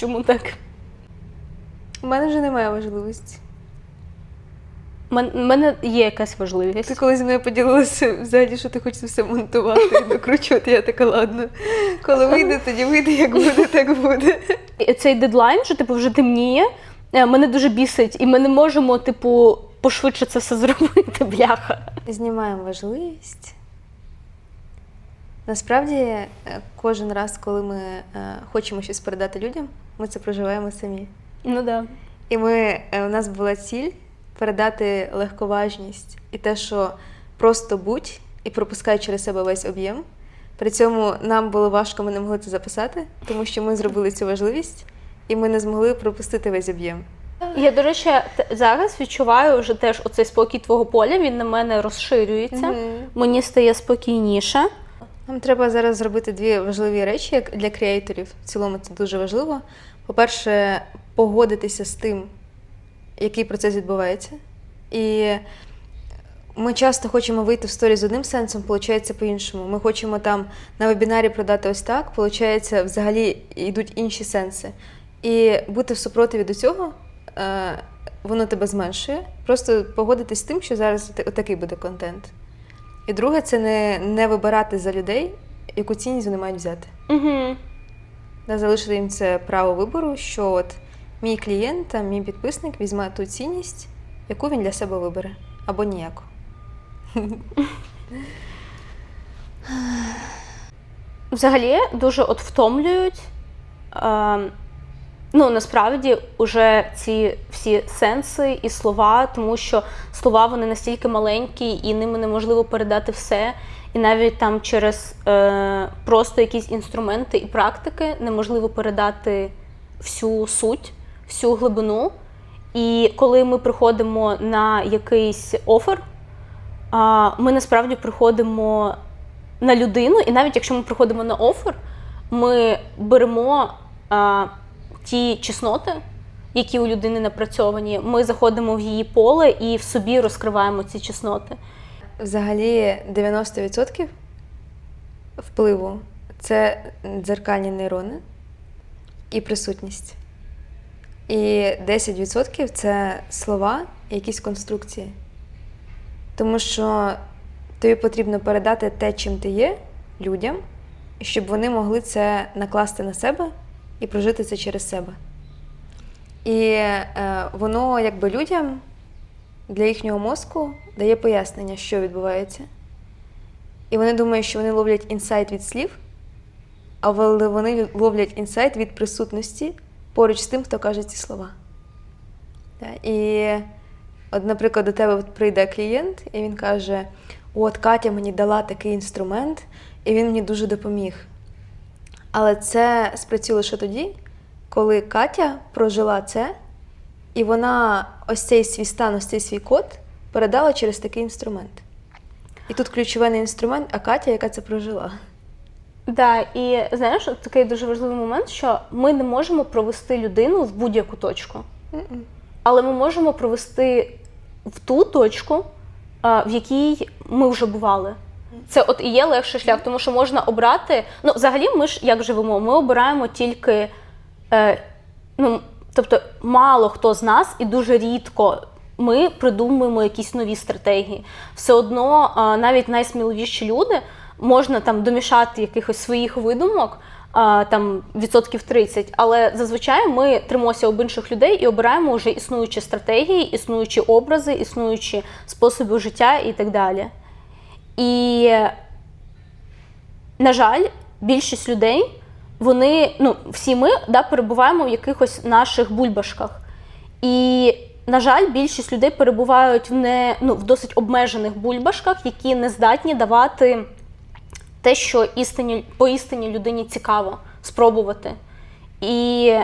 Чому так? У мене вже немає важливості. У мене є якась важливість. Ти коли зі мною поділилася взагалі, що ти хочеш все монтувати і докручувати, я така, ладно. Коли вийде, тоді вийде, як буде, так буде. Цей дедлайн, що типу вже темніє, е, мене дуже бісить, і ми не можемо, типу, пошвидше це все зробити, бляха. Знімаємо важливість. Насправді, е, кожен раз, коли ми е, хочемо щось передати людям, ми це проживаємо самі. Ну да. І ми, е, у нас була ціль передати легковажність і те, що просто будь і пропускай через себе весь об'єм. При цьому нам було важко, ми не могли це записати, тому що ми зробили цю важливість, і ми не змогли пропустити весь об'єм. Я, до речі, зараз відчуваю вже теж оцей спокій твого поля, він на мене розширюється. Мгм. Мені стає спокійніше. Нам треба зараз зробити дві важливі речі як для креаторів. В цілому це дуже важливо. По-перше, погодитися з тим, який процес відбувається. І ми часто хочемо вийти в сторі з одним сенсом, виходить по-іншому. Ми хочемо там на вебінарі продати ось так, виходить, взагалі йдуть інші сенси. І бути в супротиві до цього, е, воно тебе зменшує. Просто погодитись з тим, що зараз та- отакий буде контент. І друге, це не, не вибирати за людей, яку цінність вони мають взяти. Угу. Да, залишити їм це право вибору, що от мій клієнт, там, мій підписник візьме ту цінність, яку він для себе вибере, або ніяку. Взагалі дуже от втомлюють. Ну, насправді, уже ці всі сенси і слова, тому що слова вони настільки маленькі, і ними неможливо передати все. І навіть там через е, просто якісь інструменти і практики неможливо передати всю суть, всю глибину. І коли ми приходимо на якийсь офер, ми насправді приходимо на людину, і навіть якщо ми приходимо на офер, ми беремо ті чесноти, які у людини напрацьовані, ми заходимо в її поле і в собі розкриваємо ці чесноти. Взагалі 90% впливу це дзеркальні нейрони і присутність. І 10% це слова і якісь конструкції. Тому що тобі потрібно передати те, чим ти є людям, щоб вони могли це накласти на себе і прожити це через себе. І е, воно якби людям для їхнього мозку дає пояснення, що відбувається. І вони думають, що вони ловлять інсайт від слів, але вони ловлять інсайт від присутності поруч з тим, хто каже ці слова. І, от, наприклад, до тебе прийде клієнт, і він каже: От Катя мені дала такий інструмент, і він мені дуже допоміг. Але це спрацює лише тоді, коли Катя прожила це, і вона ось цей свій стан, ось цей свій код передала через такий інструмент. І тут ключовий не інструмент, а Катя, яка це прожила. Да, і знаєш, такий дуже важливий момент, що ми не можемо провести людину в будь-яку точку. Але ми можемо провести в ту точку, а, в якій ми вже бували. Це от і є легший шлях, тому що можна обрати. Ну, взагалі, ми ж як живемо, ми обираємо тільки. Е, ну, тобто, мало хто з нас і дуже рідко ми придумуємо якісь нові стратегії. Все одно, навіть найсміливіші люди можна там домішати якихось своїх видумок. Там відсотків 30, але зазвичай ми тримося об інших людей і обираємо вже існуючі стратегії, існуючі образи, існуючі способи життя і так далі. І, на жаль, більшість людей, вони, ну, всі ми да, перебуваємо в якихось наших бульбашках. І, на жаль, більшість людей перебувають в, не, ну, в досить обмежених бульбашках, які не здатні давати те, що істині, по істині людині цікаво спробувати. І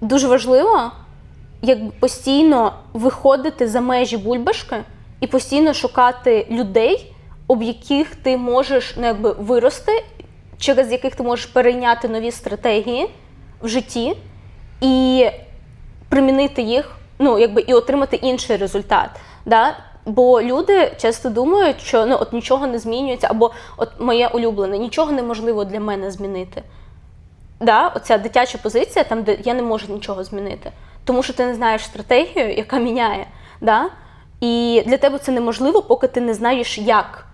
дуже важливо як постійно виходити за межі бульбашки і постійно шукати людей, об яких ти можеш ну, якби, вирости, через яких ти можеш перейняти нові стратегії в житті і примінити їх, ну, якби, і отримати інший результат. Да? Бо люди часто думають, що ну, от нічого не змінюється, або от моє улюблене, нічого неможливо для мене змінити. да, оця дитяча позиція, там, де я не можу нічого змінити. Тому що ти не знаєш стратегію, яка міняє. Да? І для тебе це неможливо, поки ти не знаєш як.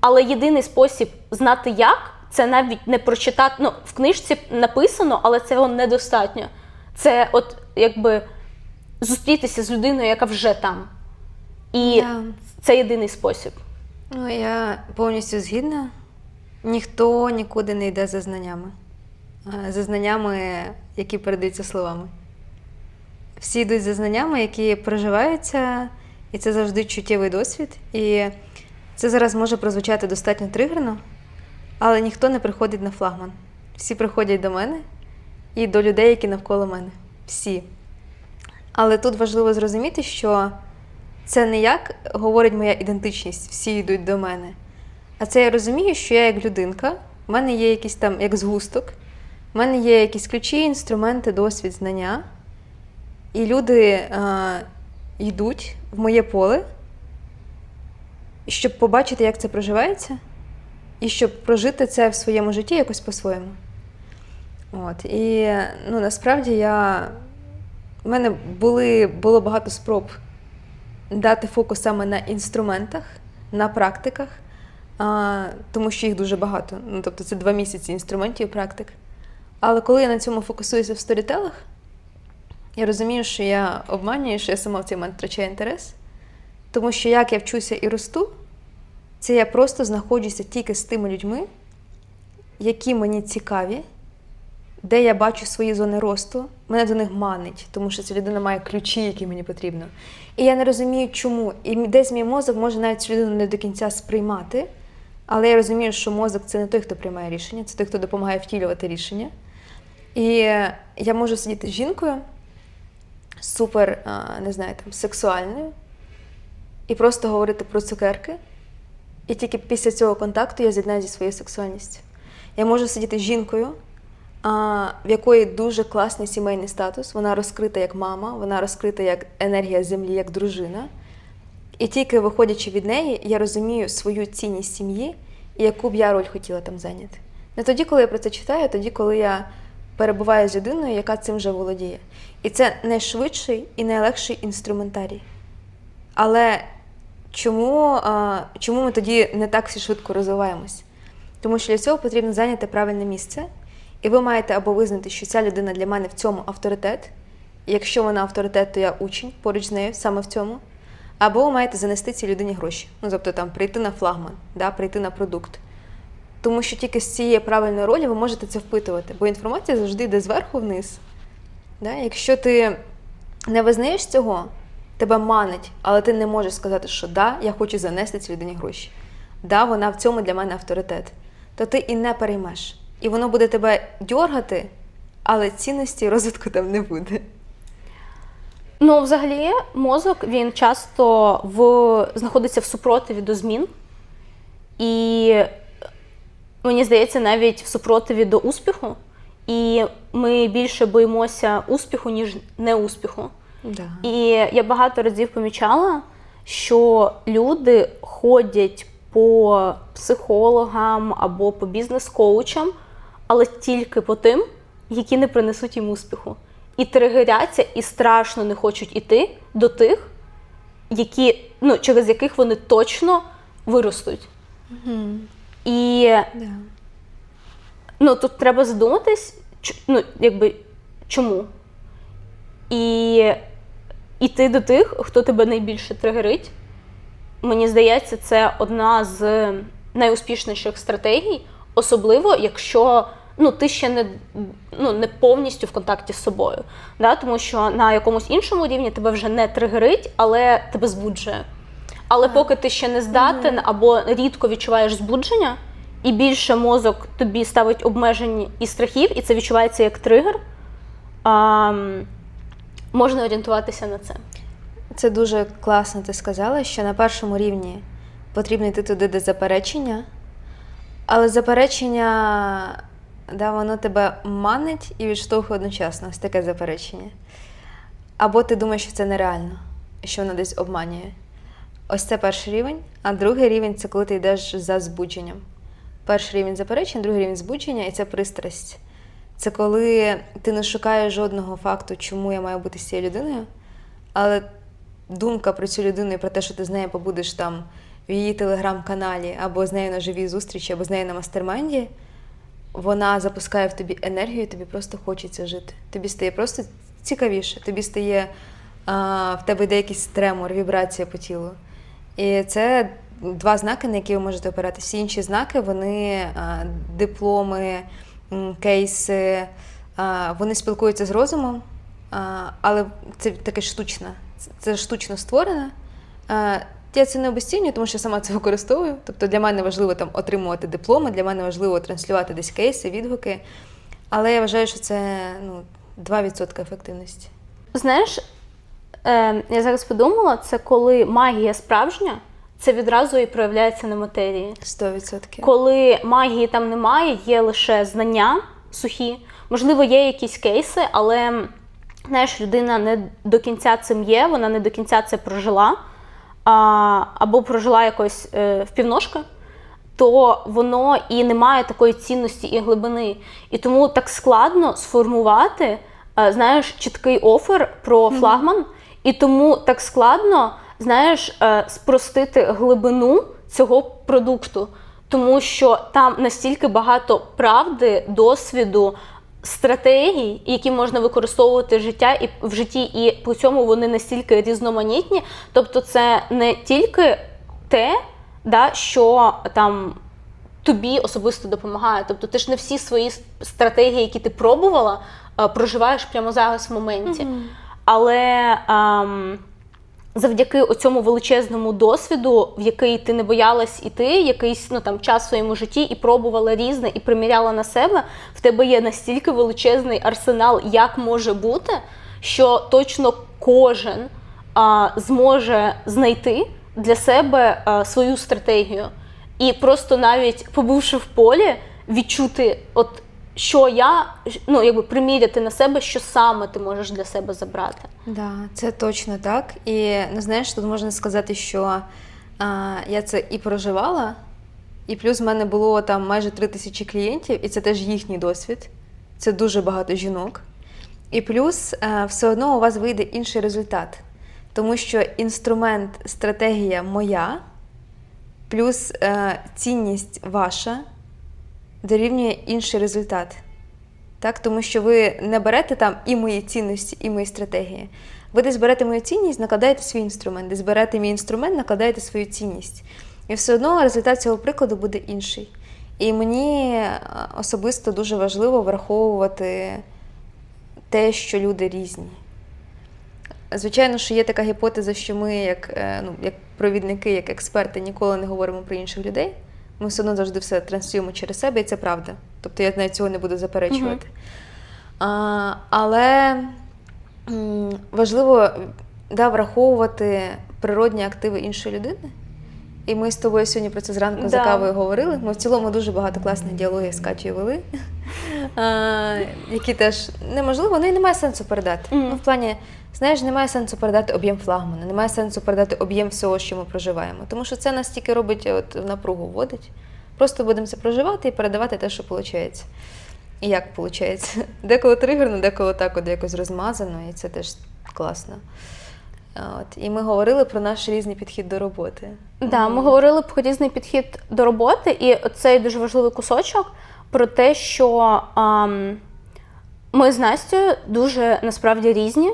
Але єдиний спосіб знати як, це навіть не прочитати. Ну, в книжці написано, але цього недостатньо. Це от якби зустрітися з людиною, яка вже там. І Да. це єдиний спосіб. Ну, я повністю згідна. Ніхто нікуди не йде за знаннями. За знаннями, які передаються словами. Всі йдуть за знаннями, які проживаються, і це завжди чуттєвий досвід. І це зараз може прозвучати достатньо тригерно, але ніхто не приходить на флагман. Всі приходять до мене і до людей, які навколо мене. Всі. Але тут важливо зрозуміти, що це не як говорить моя ідентичність, всі йдуть до мене. А це я розумію, що я як людинка, в мене є якийсь там як згусток, в мене є якісь ключі, інструменти, досвід, знання. І люди а, йдуть в моє поле, щоб побачити, як це проживається, і щоб прожити це в своєму житті якось по-своєму. От. І ну, насправді я. У мене були, було багато спроб дати фокус саме на інструментах, на практиках, а, тому що їх дуже багато. Ну, тобто це два місяці інструментів і практик. Але коли я на цьому фокусуюся в сторітелах, я розумію, що я обманюю, що я сама в цей момент втрачаю інтерес. Тому що як я вчуся і росту, це я просто знаходжуся тільки з тими людьми, які мені цікаві, де я бачу свої зони росту, мене до них манить, тому що ця людина має ключі, які мені потрібно. І я не розумію, чому. І десь мій мозок може навіть цю людину не до кінця сприймати. Але я розумію, що мозок це не той, хто приймає рішення, це той, хто допомагає втілювати рішення. І я можу сидіти з жінкою супер, не знаю, там, сексуальною, і просто говорити про цукерки. І тільки після цього контакту я з'єднаю зі своєю сексуальністю. Я можу сидіти з жінкою, в якої дуже класний сімейний статус. Вона розкрита як мама, вона розкрита як енергія землі, як дружина. І тільки виходячи від неї, я розумію свою цінність сім'ї і яку б я роль хотіла там зайняти. Не тоді, коли я про це читаю, а тоді, коли я перебуваю з людиною, яка цим вже володіє. І це найшвидший і найлегший інструментарій. Але чому, а, чому ми тоді не так всі швидко розвиваємось? Тому що для цього потрібно зайняти правильне місце, і ви маєте або визнати, що ця людина для мене в цьому авторитет. І якщо вона авторитет, то я учень поруч з нею саме в цьому. Або ви маєте занести цій людині гроші. Ну, тобто там прийти на флагман, да, прийти на продукт. Тому що тільки з цієї правильної ролі ви можете це впитувати, бо інформація завжди йде зверху вниз. Да? Якщо ти не визнаєш цього, тебе манить, але ти не можеш сказати, що да, я хочу занести цій людині гроші. Да, вона в цьому для мене авторитет. То ти і не переймеш. І воно буде тебе дьоргати, але цінності розвитку там не буде. Ну, взагалі, мозок він часто в... знаходиться в супротиві до змін. І мені здається, навіть в супротиві до успіху. І ми більше боїмося успіху, ніж неуспіху. Да. І я багато разів помічала, що люди ходять по психологам або по бізнес-коучам, але тільки по тим, які не принесуть їм успіху. І тригеряться, і страшно не хочуть іти до тих, які, ну, через яких вони точно виростуть. І Да. ну, тут треба задуматись, ну, якби, чому. І іти до тих, хто тебе найбільше тригерить. Мені здається, це одна з найуспішніших стратегій, особливо якщо ну, ти ще не, ну, не повністю в контакті з собою. Да? Тому що на якомусь іншому рівні тебе вже не тригерить, але тебе збуджує. Але поки ти ще не здатен або рідко відчуваєш збудження, і більше мозок тобі ставить обмежень і страхів, і це відчувається як тригер, а, можна орієнтуватися на це. Це дуже класно ти сказала, що на першому рівні потрібно йти туди, де заперечення, але заперечення, да, воно тебе манить і відштовхує одночасно, ось таке заперечення. Або ти думаєш, що це нереально, що воно десь обманює. Ось це перший рівень, а другий рівень це коли ти йдеш за збудженням. Перший рівень заперечення, другий рівень збудження, і це пристрасть. Це коли ти не шукаєш жодного факту, чому я маю бути з цією людиною, але думка про цю людину і про те, що ти з нею побудеш там в її телеграм-каналі, або з нею на живій зустрічі, або з нею на мастермайнді, вона запускає в тобі енергію, тобі просто хочеться жити. Тобі стає просто цікавіше, тобі стає а, в тебе йде якийсь тремор, вібрація по тілу. І це два знаки, на які ви можете опирати. Всі інші знаки, вони а, дипломи, кейси, вони спілкуються з розумом, але це таке штучне, це- штучно створене. Я це не обесцінюю, тому що сама це використовую. Тобто для мене важливо там отримувати дипломи, для мене важливо транслювати десь кейси, відгуки. Але я вважаю, що це ну, 2% ефективності. Знаєш, е, я зараз подумала, це коли магія справжня, це відразу і проявляється на матерії. 100%. Коли магії там немає, є лише знання сухі. Можливо, є якісь кейси, але знаєш, людина не до кінця цим є, вона не до кінця це прожила, а, або прожила якось е, впівножки, то воно і не має такої цінності і глибини. І тому так складно сформувати, е, знаєш, чіткий офер про флагман, і тому так складно, знаєш, е, спростити глибину цього продукту, тому що там настільки багато правди, досвіду, стратегій, які можна використовувати життя і в житті, і по цьому вони настільки різноманітні. Тобто, це не тільки те, да, що там тобі особисто допомагає. Тобто, ти ж не всі свої стратегії, які ти пробувала, е, проживаєш прямо зараз в моменті. Але ем, завдяки цьому величезному досвіду, в який ти не боялась іти, якийсь ну там час в своєму житті і пробувала різне, і приміряла на себе, в тебе є настільки величезний арсенал, як може бути, що точно кожен а, зможе знайти для себе а, свою стратегію. І просто навіть побувши в полі, відчути, от що я ну якби приміряти на себе, що саме ти можеш для себе забрати. Да, це точно так. І ну, знаєш, тут можна сказати, що а, я це і проживала, і плюс в мене було там майже три тисячі клієнтів, і це теж їхній досвід. Це дуже багато жінок. І плюс а, все одно у вас вийде інший результат. Тому що інструмент, стратегія моя, плюс е, цінність ваша дорівнює інший результат. Так, тому що ви не берете там і мої цінності, і мої стратегії. Ви десь берете мою цінність, накладаєте свій інструмент, десь берете мій інструмент, накладаєте свою цінність. І все одно результат цього прикладу буде інший. І мені е, особисто дуже важливо враховувати те, що люди різні. Звичайно, що є така гіпотеза, що ми, як, е, ну, як провідники, як експерти, ніколи не говоримо про інших людей. Ми все одно завжди все транслюємо через себе, і це правда. Тобто я навіть цього не буду заперечувати. А, але м, важливо да, враховувати природні активи іншої людини. І ми з тобою сьогодні про це зранку за кавою говорили. Ми в цілому дуже багато класних діалогів з Катєю вели, які теж неможливо, ну і немає сенсу передати. Ну, в плані, знаєш, немає сенсу передати об'єм флагмана, немає сенсу передати об'єм всього, що ми проживаємо. Тому що це нас тільки робить от, в напругу вводить. Просто будемо це проживати і передавати те, що виходить. І як виходить? Деколи тригерно, деколи так от якось розмазано, і це теж класно. От. І ми говорили про наш різний підхід до роботи. Да, ми говорили про різний підхід до роботи, і цей дуже важливий кусочок про те, що ам, ми з Настю дуже насправді різні,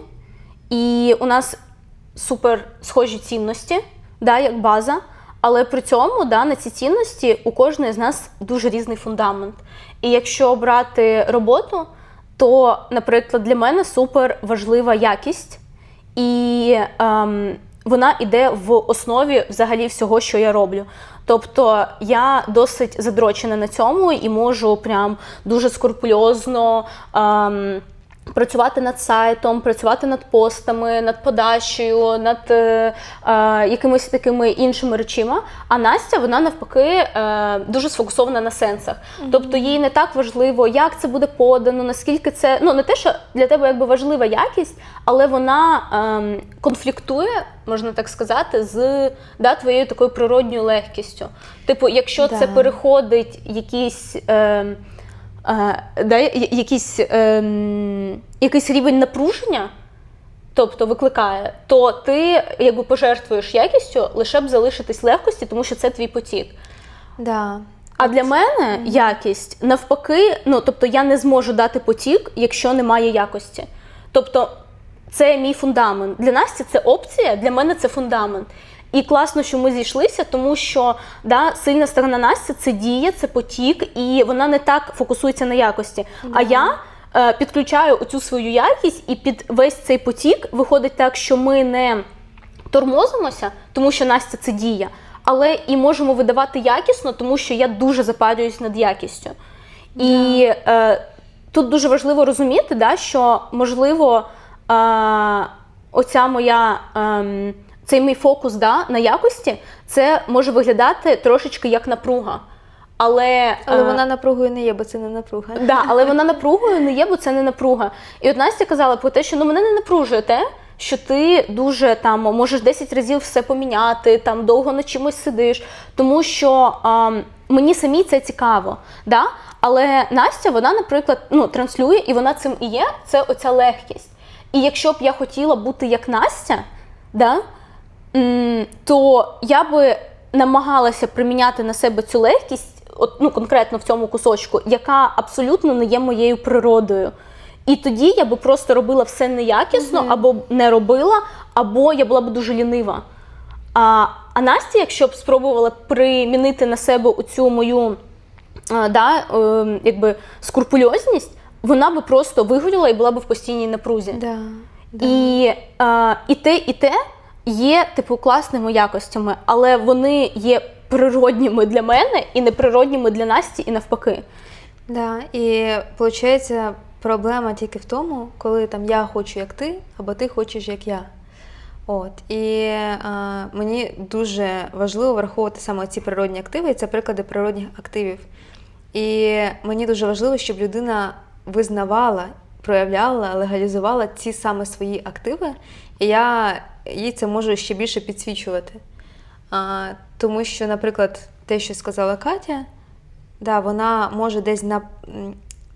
і у нас супер схожі цінності, да, як база. Але при цьому да, на ці цінності у кожної з нас дуже різний фундамент. І якщо брати роботу, то, наприклад, для мене супер важлива якість, і ем, вона йде в основі взагалі всього, що я роблю. Тобто я досить задрочена на цьому і можу прям дуже скрупульозно. Ем, Працювати над сайтом, працювати над постами, над подачею, над е, е, якимись такими іншими речима. А Настя, вона навпаки е, дуже сфокусована на сенсах. Тобто їй не так важливо, як це буде подано, наскільки це ну не те, що для тебе якби важлива якість, але вона ем, конфліктує, можна так сказати, з да, твоєю такою природньою легкістю. Типу, якщо це переходить якісь. Е, е, да, якийсь, ем, якийсь рівень напруження, тобто викликає, то ти якби пожертвуєш якістю лише б залишитись легкості, тому що це твій потік. Да. А для мене якість навпаки, ну тобто я не зможу дати потік, якщо немає якості. Тобто це мій фундамент. Для Насті це опція, для мене це фундамент. І класно, що ми зійшлися, тому що да, сильна сторона Насті це дія, це потік, і вона не так фокусується на якості. А я е, підключаю оцю свою якість, і під весь цей потік виходить так, що ми не тормозимося, тому що Настя це дія, але і можемо видавати якісно, тому що я дуже запарююсь над якістю. І е, тут дуже важливо розуміти, да, що можливо е, оця моя. ем, цей мій фокус да, на якості, це може виглядати трошечки як напруга. Але, Але е, вона напругою не є, бо це не напруга. Да, але вона напругою не є, бо це не напруга. І от Настя казала про те, що ну мене не напружує те, що ти дуже там можеш 10 разів все поміняти, там довго над чимось сидиш, тому що ам, мені самій це цікаво. Да? Але Настя, вона, наприклад, ну, транслює, і вона цим і є, це оця легкість. І якщо б я хотіла бути як Настя, да, то я би намагалася приміняти на себе цю легкість, от, ну, конкретно в цьому кусочку, яка абсолютно не є моєю природою. І тоді я би просто робила все неякісно, або не робила, або я була б дуже лінива. А, а Настя, якщо б спробувала примінити на себе оцю мою а, да, е, якби, скрупульозність, вона би просто вигоріла і була б в постійній напрузі. Да. Да. І, е, і те, і те є типу класними якостями, але вони є природніми для мене і неприродніми для Насті, і навпаки. Да, і виходить, проблема тільки в тому, коли там я хочу як ти, або ти хочеш як я. От. І а, мені дуже важливо враховувати саме ці природні активи, і це приклади природних активів. І мені дуже важливо, щоб людина визнавала, проявляла, легалізувала ці саме свої активи, і я їй це можу ще більше підсвічувати. А, тому що, наприклад, те, що сказала Катя, да, вона може десь нап...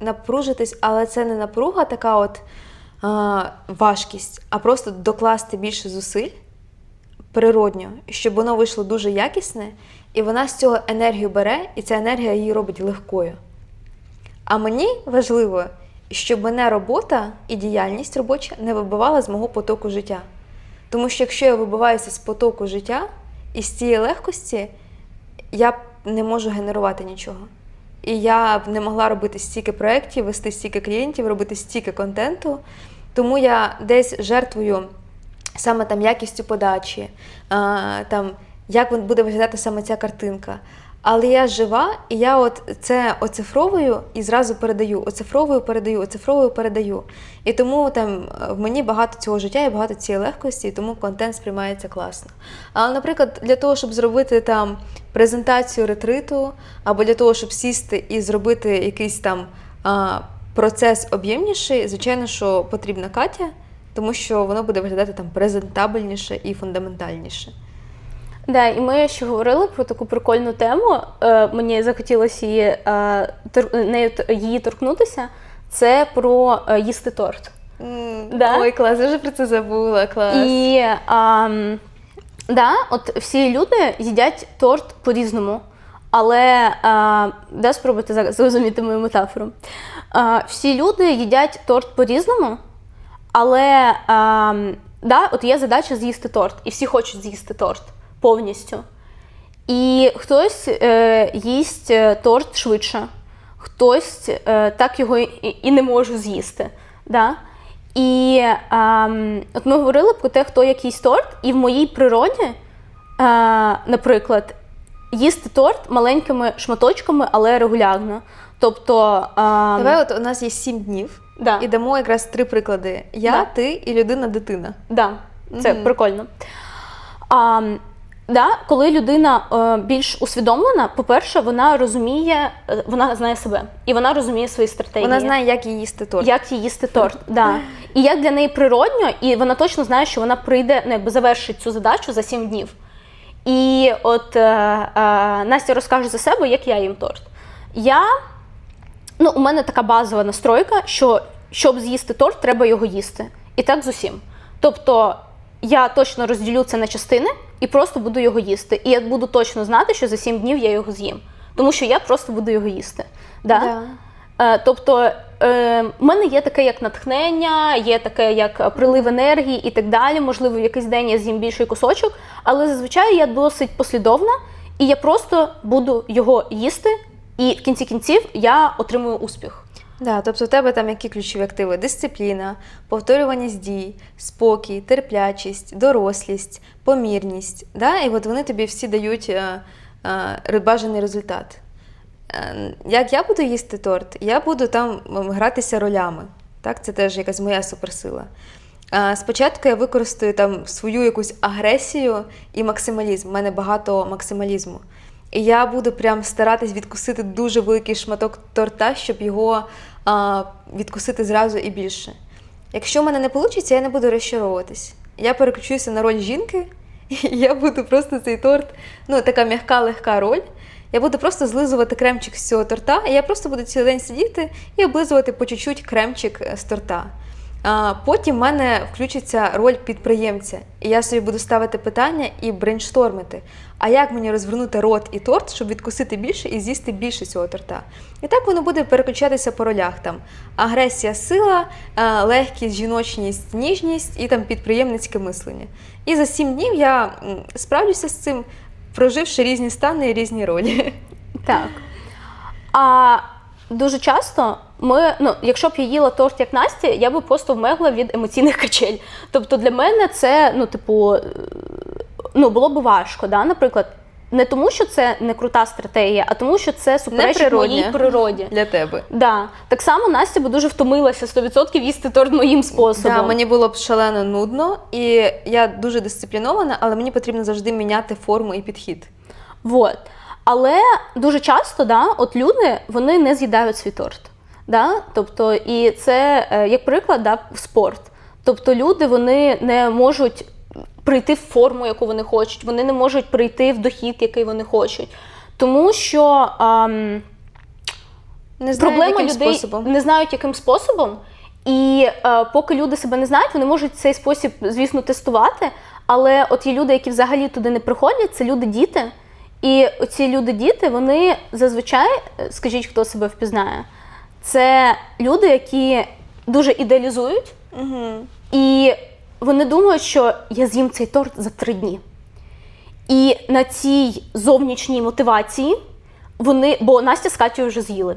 напружитись, але це не напруга така от а, важкість, а просто докласти більше зусиль природньо, щоб воно вийшло дуже якісне, і вона з цього енергію бере, і ця енергія її робить легкою. А мені важливо, щоб мене робота і діяльність робоча не вибивала з мого потоку життя. Тому що якщо я вибиваюся з потоку життя і з цієї легкості, я не можу генерувати нічого. І я б не могла робити стільки проєктів, вести стільки клієнтів, робити стільки контенту. Тому я десь жертвую саме там якістю подачі, там, як буде виглядати саме ця картинка. Але я жива, і я от це оцифровую і зразу передаю, оцифровую, передаю, оцифровую, передаю. І тому там е, в мені багато цього життя і багато цієї легкості, і тому контент сприймається класно. Але, наприклад, для того, щоб зробити там презентацію ретриту, або для того, щоб сісти і зробити якийсь там а, процес об'ємніший, звичайно, що потрібна Катя, тому що воно буде виглядати там презентабельніше і фундаментальніше. Да, і ми ще говорили про таку прикольну тему. Е, мені захотілося її, е, тор- нею т- її торкнутися. Це про е, їсти торт. Да? Ой, клас, я вже про це забула. Клас. І а, м, да, от всі люди їдять торт по-різному. Але а, да, спробуйте зараз зрозуміти мою метафору. А, всі люди їдять торт по-різному, але а, да, от є задача з'їсти торт, і всі хочуть з'їсти торт повністю. І хтось е, їсть е, торт швидше, хтось е, так його і, і не може з'їсти. Да? І ем, от ми говорили про те, хто як їсть торт, і в моїй природі, е, наприклад, їсти торт маленькими шматочками, але регулярно. Тобто, ем, Давай, от у нас є сім днів, да, і дамо якраз три приклади: я, Да. ти і людина-дитина. Да, це Мгм. прикольно. А, да, коли людина е, більш усвідомлена, по-перше, вона розуміє, е, вона знає себе і вона розуміє свої стратегії. Вона знає, як їй їсти торт. Як їй їсти торт. Да. І як для неї природньо, і вона точно знає, що вона прийде, ну, якби завершить цю задачу за 7 днів. І от е, е, Настя розкаже за себе, як я їм торт. Я ну, у мене така базова настройка, що щоб з'їсти торт, треба його їсти. І так з усім. Тобто я точно розділю це на частини і просто буду його їсти. І я буду точно знати, що за 7 днів я його з'їм. Тому що я просто буду його їсти. Да? Да. Е, тобто, е, в мене є таке як натхнення, є таке як прилив енергії і так далі. Можливо, в якийсь день я з'їм більший кусочок, але зазвичай я досить послідовна, і я просто буду його їсти, і в кінці кінців я отримую успіх. Да, тобто у тебе там які ключові активи? Дисципліна, повторюваність дій, спокій, терплячість, дорослість, помірність. Да? І от вони тобі всі дають е, е, бажаний результат. Е, Як я буду їсти торт, я буду там гратися ролями. Так? Це теж якась моя суперсила. Е, Спочатку я використаю там свою якусь агресію і максималізм. У мене багато максималізму. І я буду прям старатись відкусити дуже великий шматок торта, щоб його а, відкусити зразу і більше. Якщо в мене не вийде, я не буду розчаровуватись. Я переключуся на роль жінки, і я буду просто цей торт, ну така м'яка, легка роль. Я буду просто злизувати кремчик з цього торта, і я просто буду цілий день сидіти і облизувати по чуть-чуть кремчик з торта. Потім в мене включиться роль підприємця, і я собі буду ставити питання і брейнштормити. А як мені розвернути рот і торт, щоб відкусити більше і з'їсти більше цього торта? І так воно буде переключатися по ролях там: агресія, сила, легкість, жіночність, ніжність і там підприємницьке мислення. І за сім днів я справлюся з цим, проживши різні стани і різні ролі. Так. А дуже часто ми, ну, якщо б я їла торт як Настя, я би просто вмерла від емоційних качель. Тобто для мене це, ну, типу, е, ну, було б важко, да? наприклад. Не тому, що це не крута стратегія, а тому, що це суперечить моїй природі. Для тебе. Да. Так само Настя би дуже втомилася 100% їсти торт моїм способом. Да, мені було б шалено нудно, і я дуже дисциплінована, але мені потрібно завжди міняти форму і підхід. Вот. Але дуже часто да, от люди вони не з'їдають свій торт. Да? Тобто, і це е, як приклад да, спорт. Тобто люди вони не можуть прийти в форму, яку вони хочуть, вони не можуть прийти в дохід, який вони хочуть. Тому що ам, Не знаю, проблема яким людей способом. не знають, яким способом. І е, поки люди себе не знають, вони можуть цей спосіб, звісно, тестувати. Але от є люди, які взагалі туди не приходять, це люди-діти. І оці люди-діти, вони зазвичай, е, скажіть, хто себе впізнає, це люди, які дуже ідеалізують, Угу. і вони думають, що я з'їм цей торт за три дні. І на цій зовнішній мотивації вони, бо Настя з Катєю вже з'їли.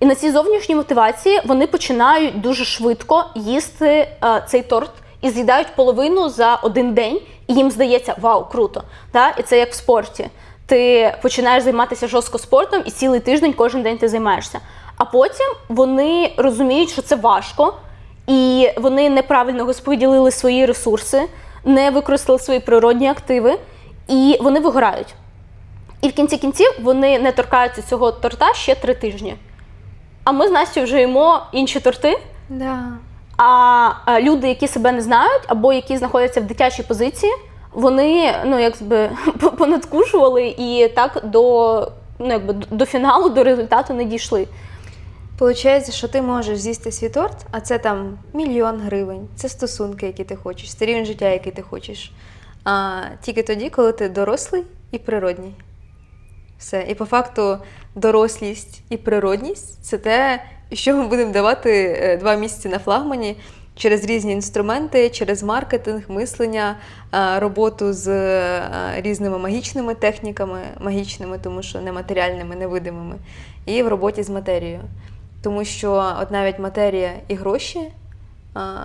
І на цій зовнішній мотивації вони починають дуже швидко їсти е, цей торт і з'їдають половину за один день, і їм здається, вау, круто. Да? І це як в спорті. Ти починаєш займатися жорстко спортом, і цілий тиждень кожен день ти займаєшся. А потім вони розуміють, що це важко, і вони неправильно розподілили свої ресурси, не використали свої природні активи, і вони вигорають. І в кінці кінців вони не торкаються цього торта ще три тижні. А ми з Настю вже їмо інші торти. Да. А люди, які себе не знають, або які знаходяться в дитячій позиції, вони ну якби понадкушували і так до, ну, якби, до фіналу, до результату не дійшли. Получається, що ти можеш з'їсти свій торт, а це там мільйон гривень, це стосунки, які ти хочеш, це рівень життя, який ти хочеш. А тільки тоді, коли ти дорослий і природній. Все. І по факту дорослість і природність це те, що ми будемо давати е, два місяці на флагмані через різні інструменти, через маркетинг, мислення, роботу з е, різними магічними техніками, магічними, тому що нематеріальними, невидимими, і в роботі з матерією. Тому що от навіть матерія і гроші, а,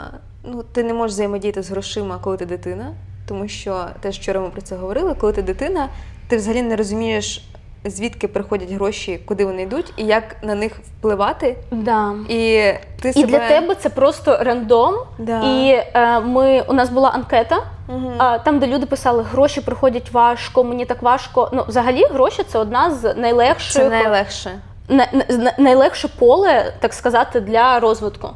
ну, ти не можеш взаємодіяти з грошима, коли ти дитина, тому що теж вчора ми про це говорили, коли ти дитина, ти взагалі не розумієш, звідки приходять гроші, куди вони йдуть, і як на них впливати. Да. І ти І себе... для тебе це просто рандом. Да. І е, ми, у нас була анкета, Мгм. а, там, де люди писали, гроші приходять важко, мені так важко. Ну, взагалі, гроші це одна з найлегших Це найлегше. На- на- найлегше поле, так сказати, для розвитку.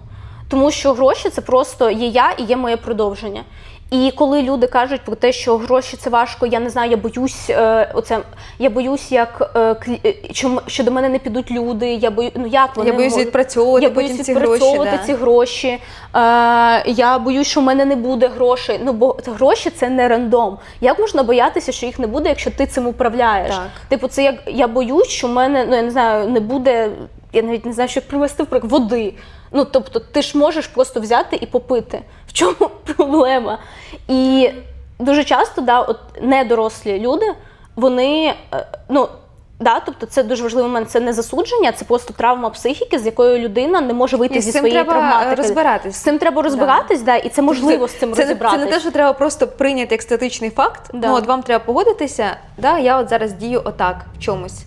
Тому що гроші це просто є я і є моє продовження. І коли люди кажуть про те, що гроші це важко, я не знаю, я боюсь, е, оце я боюсь, як е, клі- е, що, до мене не підуть люди. Я бою, ну як вони Я боюсь можуть- відпрацьовувати я потім боюсь ці гроші. відпрацьовувати да. ці гроші. Е, я боюсь, що в мене не буде грошей. Ну бо гроші це не рандом. Як можна боятися, що їх не буде, якщо ти цим управляєш? Так. Типу, це як я боюсь, що в мене ну я не знаю, не буде. Я навіть не знаю, що привести в приклад води. Ну тобто, ти ж можеш просто взяти і попити. В чому проблема? І дуже часто, да, от недорослі люди, вони е, ну. Да, тобто це дуже важливий момент. Це не засудження, це просто травма психіки, з якою людина не може вийти І зі своєї е, травматики. розбиратись. З цим треба розбиратись, да. і це можливо з цим це, розібратись. Це не те, що треба просто прийняти як статичний факт. Да. Ну, от вам треба погодитися, да, я от зараз дію отак в чомусь.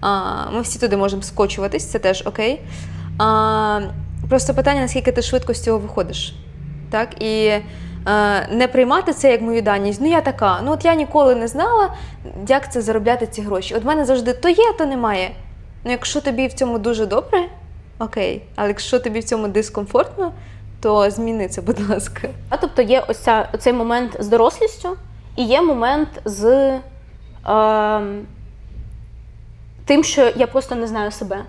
А, ми всі туди можемо скочуватись, це теж окей. А, просто питання, наскільки ти швидко з цього виходиш. Так? І е, не приймати це як мою даність. Ну, я така. Ну, от я ніколи не знала, як це заробляти ці гроші. От в мене завжди то є, то немає. Ну, якщо тобі в цьому дуже добре, окей. Але якщо тобі в цьому дискомфортно, то зміни це, будь ласка. А, тобто є ось ця, цей момент з дорослістю, і є момент з е, тим, що я просто не знаю себе.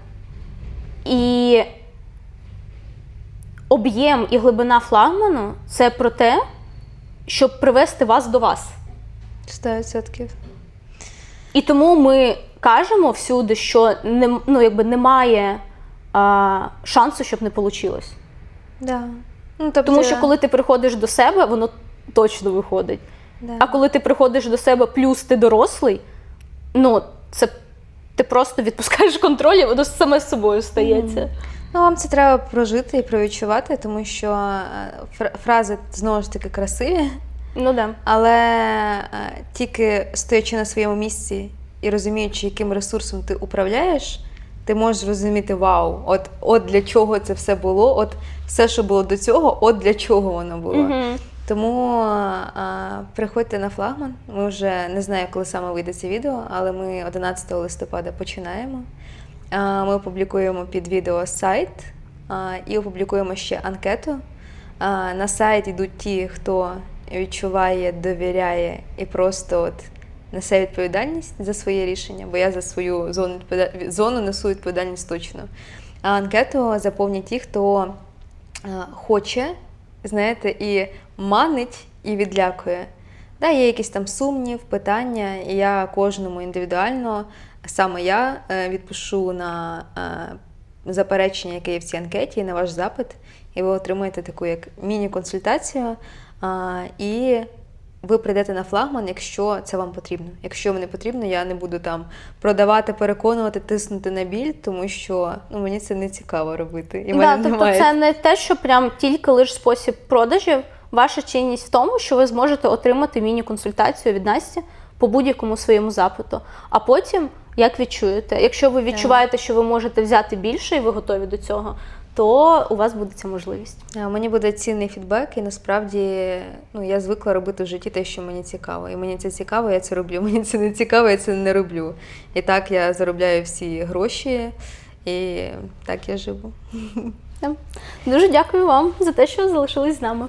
І об'єм і глибина флагману це про те, щоб привести вас до вас. 100%. І тому ми кажемо всюди, що не, ну, якби немає а, шансу, щоб не вийшло. Да. Ну, тобто, Тому що коли ти приходиш до себе, воно точно виходить. да. А коли ти приходиш до себе, плюс ти дорослий, ну це ти просто відпускаєш контроль, і воно саме з собою стається. Ну, вам це треба прожити і провідчувати, тому що е, фрази знову ж таки красиві, Ну да. але е, тільки стоячи на своєму місці і розуміючи, яким ресурсом ти управляєш, ти можеш зрозуміти вау, от, от для чого це все було, от все, що було до цього, от для чого воно було. Угу. Тому а, приходьте на флагман. Ми вже не знаю, коли саме вийде це відео, але ми 11 листопада починаємо. Ми опублікуємо під відео сайт і опублікуємо ще анкету. На сайт йдуть ті, хто відчуває, довіряє і просто от несе відповідальність за своє рішення, бо я за свою зону, зону несу відповідальність точно. А анкету заповнять ті, хто хоче, знаєте, і манить, і відлякує. Да, є якийсь там сумнів, питання, і я кожному індивідуально, саме я е, відпишу на е, заперечення, яке є в цій анкеті, на ваш запит, і ви отримаєте таку як міні-консультацію. І ви прийдете на флагман, якщо це вам потрібно. Якщо вам не потрібно, я не буду там продавати, переконувати, тиснути на біль, тому що ну, мені це не цікаво робити. І Да, мене тобто немає це не те, що прям тільки лише спосіб продажів. Ваша цінність в тому, що ви зможете отримати міні-консультацію від Насті по будь-якому своєму запиту. А потім, як відчуєте, якщо ви відчуваєте, що ви можете взяти більше і ви готові до цього, то у вас буде ця можливість. Мені буде цінний фідбек, і насправді ну, я звикла робити в житті те, що мені цікаво. І мені це цікаво, я це роблю. Мені це не цікаво, я це не роблю. І так я заробляю всі гроші, і так я живу. Дуже дякую вам за те, що залишились з нами.